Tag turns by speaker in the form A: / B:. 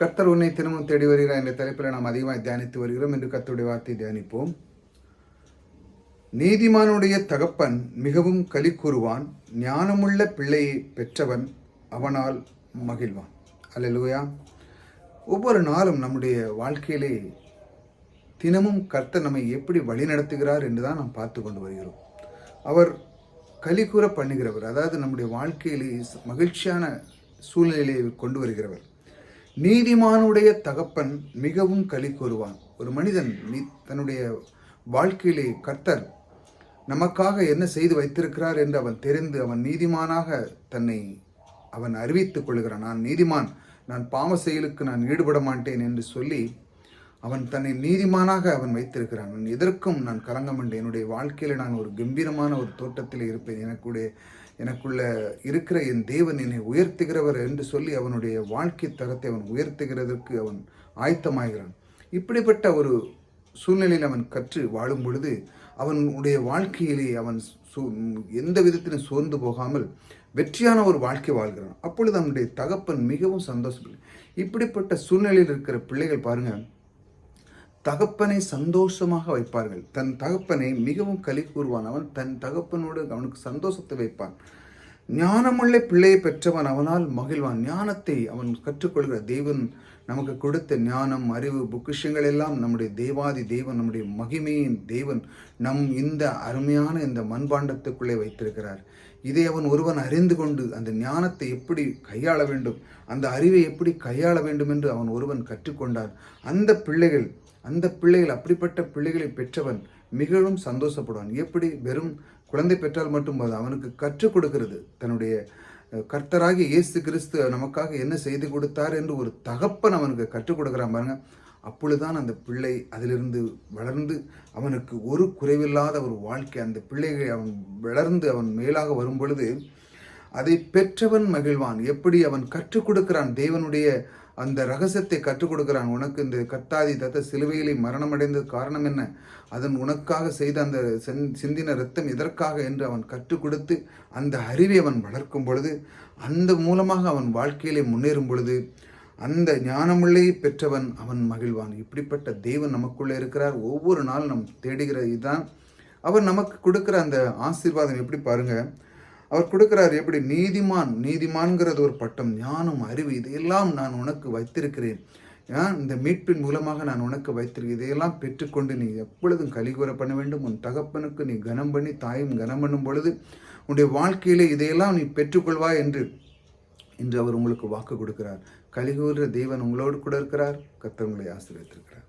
A: கர்த்தர் உன்னை தினமும் தேடி வருகிறார் என்ற தலைப்பில் நாம் அதிகமாக தியானித்து வருகிறோம். என்று கர்த்தருடைய வார்த்தை தியானிப்போம். நீதிமானுடைய தகப்பன் மிகவும் களி கூறுவான். ஞானமுள்ள பிள்ளையை பெற்றவன் அவனால் மகிழ்வான். அல்லேலூயா ஒவ்வொரு நாளும் நம்முடைய வாழ்க்கையிலே தினமும் கர்த்தர் நம்மை எப்படி வழிநடத்துகிறார் என்று தான் நாம் பார்த்து கொண்டு வருகிறோம். அவர் களி கூற பண்ணுகிறவர் அதாவது நம்முடைய வாழ்க்கையிலே மகிழ்ச்சியான சூழ்நிலையை கொண்டு வருகிறவர். நீதிமானுடைய தகப்பன் மிகவும் களி கூறுவான். ஒரு மனிதன் நீ தன்னுடைய வாழ்க்கையிலே கர்த்தர் நமக்காக என்ன செய்து வைத்திருக்கிறார் என்று அவன் தெரிந்து அவன் நீதிமானாக தன்னை அவன் அறிவித்துக் கொள்கிறான். நான் நீதிமான் நான் பாவ செயலுக்கு நான் ஈடுபட மாட்டேன் என்று சொல்லி அவன் தன்னை நீதிமானாக அவன் வைத்திருக்கிறான். நான் எதற்கும் நான் கலங்க மாட்டேன் என்னுடைய வாழ்க்கையில் நான் ஒரு கம்பீரமான ஒரு தோட்டத்தில் இருப்பேன். எனக்குடைய எனக்குள்ள இருக்கிற என் தேவன் என்னை உயர்த்துகிறவர் என்று சொல்லி அவனுடைய வாழ்க்கை தரத்தை அவன் உயர்த்துகிறதற்கு அவன் ஆயத்தமாகிறான். இப்படிப்பட்ட ஒரு சூழ்நிலையில் அவன் கற்று வாழும் பொழுது அவனுடைய வாழ்க்கையிலே அவன் எந்த விதத்திலும் சோர்ந்து போகாமல் வெற்றியான ஒரு வாழ்க்கை வாழ்கிறான். அப்பொழுது அவனுடைய தகப்பன் மிகவும் சந்தோஷப்படுகிறான் இப்படிப்பட்ட சூழ்நிலையில் இருக்கிற பிள்ளைகள் பாருங்கள் தகப்பனை சந்தோஷமாக வைப்பார்கள். தன் தகப்பனை மிகவும் கலி கூறுவான். அவன் தன் தகப்பனோடு அவனுக்கு சந்தோஷத்தை வைப்பான். ஞானமுள்ள பிள்ளையை பெற்றவன் அவனால் மகிழ்வான். ஞானத்தை அவன் கற்றுக்கொள்கிற தேவன் நமக்கு கொடுத்த ஞானம் அறிவு பொக்கிஷங்கள் எல்லாம் நம்முடைய தேவாதி தேவன் நம்முடைய மகிமையின் தேவன் நம் இந்த அருமையான இந்த மண்பாண்டத்துக்குள்ளே வைத்திருக்கிறார். இதை அவன் ஒருவன் அறிந்து கொண்டு அந்த ஞானத்தை எப்படி கையாள வேண்டும் அந்த அறிவை எப்படி கையாள வேண்டும் என்று அவன் ஒருவன் கற்றுக்கொண்டான். அந்த பிள்ளைகள் அந்த பிள்ளைகள் அப்படிப்பட்ட பிள்ளைகளை பெற்றவன் மிகவும் சந்தோஷப்படுவான். எப்படி? வெறும் குழந்தை பெற்றால் மட்டும் போது அவனுக்கு கற்றுக் கொடுக்கிறது. தன்னுடைய கர்த்தராகி இயேசு கிறிஸ்து நமக்காக என்ன செய்து கொடுத்தார் என்று ஒரு தகப்பன் அவனுக்கு கற்றுக் கொடுக்குறான் பாருங்க. அப்பொழுதுதான் அந்த பிள்ளை அதிலிருந்து வளர்ந்து அவனுக்கு ஒரு குறைவில்லாத ஒரு வாழ்க்கை அந்த பிள்ளைகளை அவன் வளர்ந்து அவன் மேலாக வரும் பொழுது அதை பெற்றவன் மகிழ்வான். எப்படி? அவன் கற்றுக் கொடுக்கிறான். தேவனுடைய அந்த ரகசியத்தை கற்றுக் கொடுக்கிறான். உனக்கு இந்த கத்தாதி தத்த சிலுவையிலே மரணமடைந்தது காரணம் என்ன? அதன் உனக்காக செய்த அந்த சிந்தின ரத்தம் எதற்காக என்று அவன் கற்றுக் கொடுத்து அந்த அறிவை அவன் வளர்க்கும் பொழுது அந்த மூலமாக அவன் வாழ்க்கையிலே முன்னேறும் பொழுது அந்த ஞானமுள்ளே பெற்றவன் அவன் மகிழ்வான். இப்படிப்பட்ட தெய்வன் நமக்குள்ளே இருக்கிறார். ஒவ்வொரு நாள் நம் தேடுகிற இதுதான் அவர் நமக்கு கொடுக்கிற அந்த ஆசீர்வாதம். எப்படி பாருங்கள் அவர் கொடுக்குறார் எப்படி? நீதிமான் நீதிமான்கிறது ஒரு பட்டம் ஞானம் அறிவு இதையெல்லாம் நான் உனக்கு வைத்திருக்கிறேன். இந்த மீட்பின் மூலமாக நான் உனக்கு வைத்திருக்கிறேன். இதையெல்லாம் பெற்றுக்கொண்டு நீ எப்பொழுதும் கலிகூற பண்ண வேண்டும். உன் தகப்பனுக்கு நீ கனம் பண்ணி தாயும் கனம் பண்ணும் பொழுது உன்னுடைய வாழ்க்கையிலே இதையெல்லாம் நீ பெற்றுக்கொள்வா என்று இன்று அவர் உங்களுக்கு வாக்கு கொடுக்கிறார். கலிகூற தேவன் உங்களோடு கூட இருக்கிறார். கத்தவங்களை ஆசிரியத்திருக்கிறார்